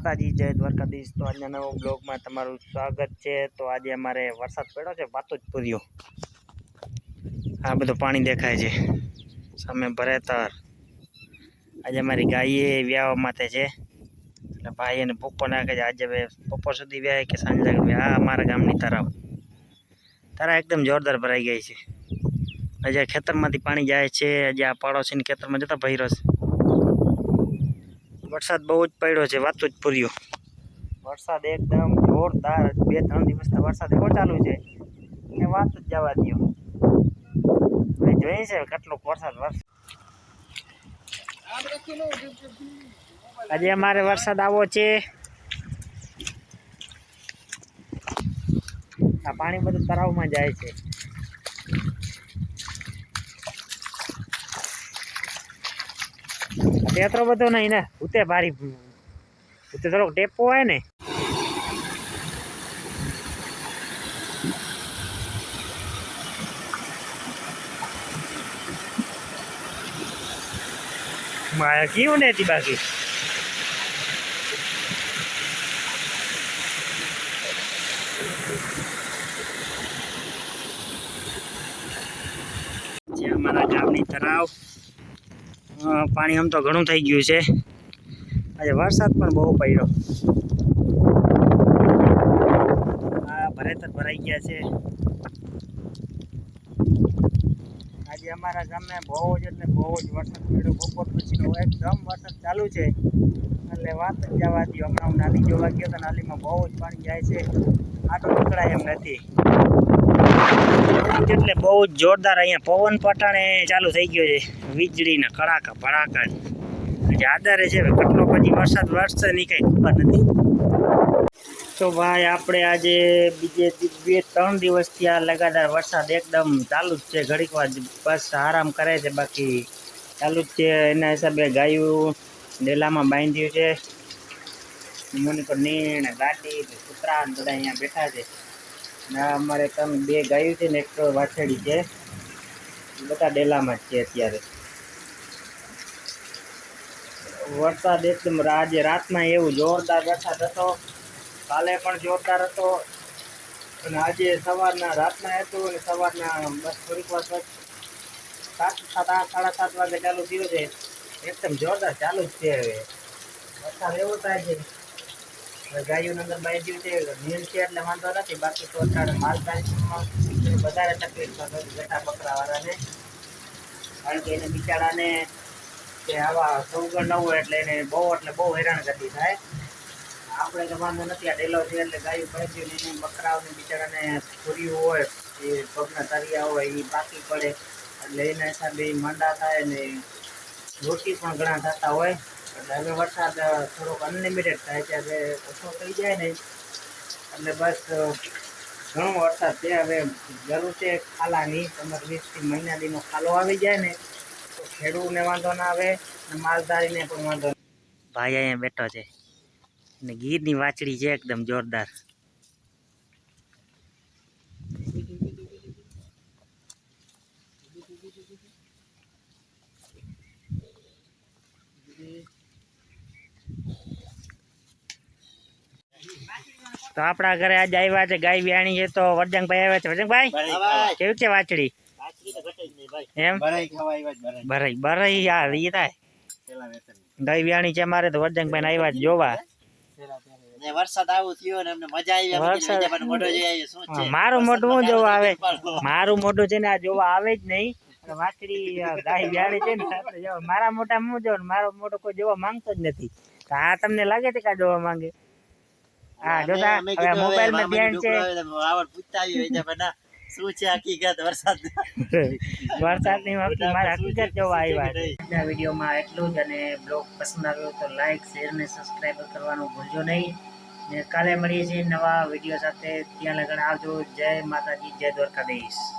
માતાજી, જય દ્વારકાધીશ. તો આજના નવો બ્લોગમાં તમારું સ્વાગત છે. તો આજે અમારે વરસાદ પડ્યો છે, વાતો જ પૂર્યો આ બધું પાણી દેખાય છે. સામે ભરેતર. આજે અમારી ગાયે વ્યાવા માટે છે. એટલે ભાઈ એને ભૂકો નાખે છે. આજે બપોર સુધી વ્યાય કે સાંજે લાગે આ અમારા ગામની તરાવ. તારા એકદમ જોરદાર ભરાઈ ગઈ છે. આજે ખેતરમાંથી પાણી જાય છે. આજે આ પાડોશીને ખેતરમાં જતા ભૈરો છે વરસાદ બહુ જ પડ્યો છે, વાતો જ પૂર્યો. વરસાદ એકદમ જોરદાર બે ત્રણ દિવસથી વરસાદ એવો ચાલુ છે કે વાત જ જવા દો હવે જોઈએ છે કેટલો વરસાદ વરસાદ આજે અમારે વરસાદ આવો છે. આ પાણી બધું તળાવમાં જાય છે. તેતરો બધો નહીં ને. ઉતે ભારી ઉતે થોડોક ટેપો હોય ને. માયા કેવું ને હતી બાકી? અમારા ગામની તળાવ અ, પાણી આમ તો ઘણું થઈ ગયું છે. આજે વરસાદ પણ બહુ પડ્યો. આ ભરેતર ભરાઈ ગયા છે. આજે અમારા ગામે બહુ જ એટલે બહુ જ વરસાદ પડ્યો. બપોર પછીનો એકદમ વરસાદ ચાલુ છે. એટલે વાત જ જવા હમણાં હું નાલી જોવા ગયો તો નાલીમાં બહુ જ પાણી જાય છે. આટો નીકળાય એમ નથી. એટલે બહુ જ જોરદાર અહીંયા પવન પટાણે ચાલુ થઈ ગયો છે. વીજળીના કડાકા, ભડાકા. આધારે છે કેટલો પછી વરસાદ વરસશે નહીં, કંઈ ખબર નથી. તો ભાઈ, આપણે આજે બીજે બે, ત્રણ દિવસથી આ લગાતાર વરસાદ એકદમ ચાલુ જ છે. ઘડીક વાર બસ આરામ કરે છે, બાકી ચાલુ જ છે. એના હિસાબે ગાયું ડેલામાં બાંધ્યું છે. મોનિકો નીણ, ગાડી, કૂતરા બધા અહીંયા બેઠા છે. ના અમારે ત્રણ બે ગાયું છે ને એક વાછડી છે. બધા ડેલામાં જ છે અત્યારે. વરસાદ એકદમ આજે રાતમાં એવું જોરદાર વરસાદ હતો. કાલે પણ જોરદાર હતો. અને આજે સવારના, રાતના હતું અને સવારના બસ થોડીક વાર સાત સાત, આઠ, સાડા સાત વાગે ચાલુ થયું છે. એકદમ જોરદાર ચાલુ જ છે હવે. વરસાદ એવો થાય છે. ગાયોની અંદર બાંધ્યું છે નીલ છે એટલે વાંધો નથી. બાકી તો અત્યારે માલધારીમાં વધારે તકલીફ બેટા બકરાવાળાને. કારણ કે એને બિચારાને કે આવા સૌગર ન હોય એટલે એને બહુ એટલે બહુ હેરાનગતિ થાય. આપણે તો વાંધો નથી, આ ઢેલો છે એટલે ગાયું પડે છે એને બકરાઓને બિચારાને પૂર્યું હોય, એ પગના તરિયા હોય એ બાકી પડે. એટલે એના હિસાબે માંડા થાય ને રોટી પણ ઘણા થતા હોય. એટલે હવે વરસાદ થોડોક અનલિમિટેડ થાય છે, હવે ઓછો થઈ જાય ને. એટલે બસ ઘણો વરસાદ છે. હવે જરૂર છે ખાલાની. તમારે વીસથી મહિના દીનો ખાલો આવી જાય ને, તો ખેડૂતને વાંધો ના આવે અને માલધારીને પણ વાંધો ભાઈ અહીંયા બેઠો છે. અને ગીરની વાછડી છે એકદમ જોરદાર. તો આપણા ઘરે આજે આવ્યા છે ગાય વ્યાણી છે તો વરજંગભાઈ આવ્યા છે. વરજંગભાઈ કેવી છે વાછડી? એમ? ભરાઈ ભરાઈ યાર ઈ થાય. ગાય વ્યાણી છે મારે તો વરજંગભાઈ આવ્યા છે જોવા. ને વરસાદ આવું થયો ને અમને મજા આવી. અમે વરસાદ- કીધું વિદ્યાભાઈનો મોઢો જોઈ આવીએ. શું છે? હા, મારું મોઢું હું જોવા આવે? મારું મોઢું છે ને આ જોવા આવે જ નહીં. વાછડી ગાય વ્યાણી છે ને મારા મોટા હું જોઉં મારો મોટો કોઈ જોવા માંગતો જ નથી. આ તમને લાગે છે કે જોવા માંગે? હા જોતા હવે છે. આવડ પૂછતા ના, શું છે હકીકત? વરસાદ વરસાદની વખતે મારે હકીકત જોવા આવ્યા આજના વિડીયોમાં એટલું જ અને બ્લોગ પસંદ આવ્યો તો લાઈક શેર ને સબસ્ક્રાઈબ કરવાનું ભૂલજો નહીં. ને કાલે મળીએ છીએ નવા વીડિયો સાથે. ત્યાં લગન આવજો. જય માતાજી જય દ્વારકાધીશ.